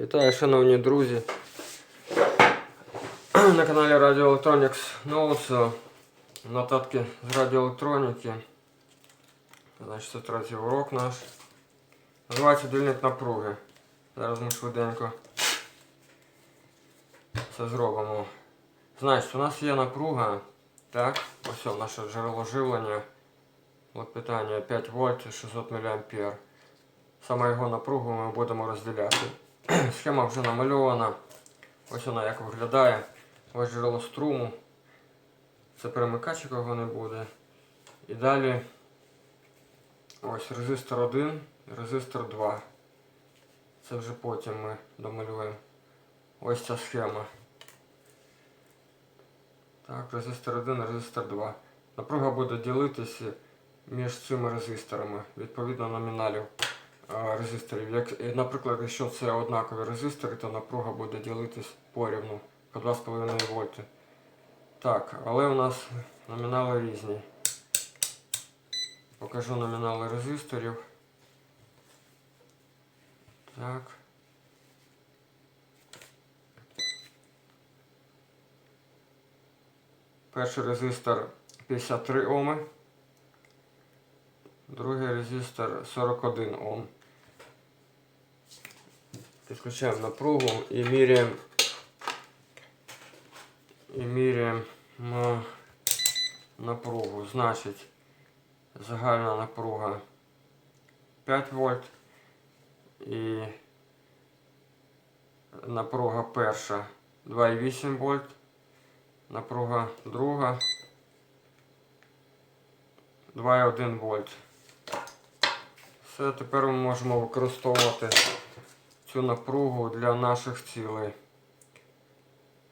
Вітаю, шановні друзі. На каналі Radio Electronics Notes. Нотатки з радіоелектроніки. Значить, це третій урок наш. Називається дільник напруги. Зараз ми швиденько це зробимо. Значить, у нас є напруга. Так, ось наше джерело живлення. От питання 5 вольт 600 мА. Саме його напругу ми будемо розділяти. Схема вже намальована. Ось вона як виглядає. Ось джерело струму. Це перемикач, якого не буде. І далі ось резистор 1 резистор 2. Це вже потім ми домалюємо. Ось ця схема. Так, резистор 1, резистор 2. Напруга буде ділитися між цими резисторами, відповідно номіналів резисторів. Як, е, наприклад, якщо це однакові резистори, то напруга буде ділитись порівну по 2,5 вольти. Так, але у нас номінали різні. Покажу номінали резисторів. Так. Перший резистор 53 Оми. Другий резистор 41 Ом. Підключаємо напругу і міряємо і міряємо на напругу. Значить, загальна напруга 5 вольт і напруга перша 2,8 вольт. Напруга друга 2,1 вольт. Все, тепер ми можемо використовувати цю напругу для наших цілей.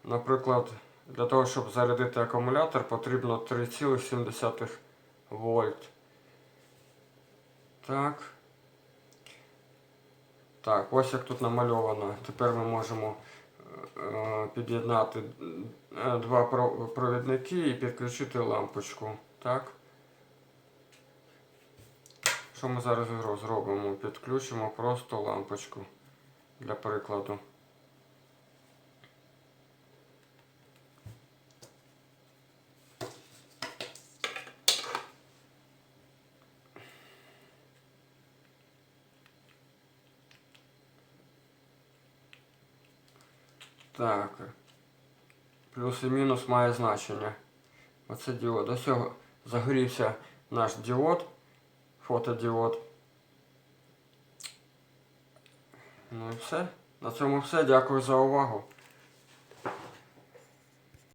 Наприклад, для того, щоб зарядити акумулятор, потрібно 3,7 вольт. Так. Так, ось як тут намальовано. Тепер ми можемо е, під'єднати е, два провідники і підключити лампочку. Так. Що ми зараз зробимо? Підключимо просто лампочку для прикладу. Так. Плюс і мінус має значення. Оце діод. Ось його загорівся наш діод, фотодіод. Ну і все. На цьому все. Дякую за увагу.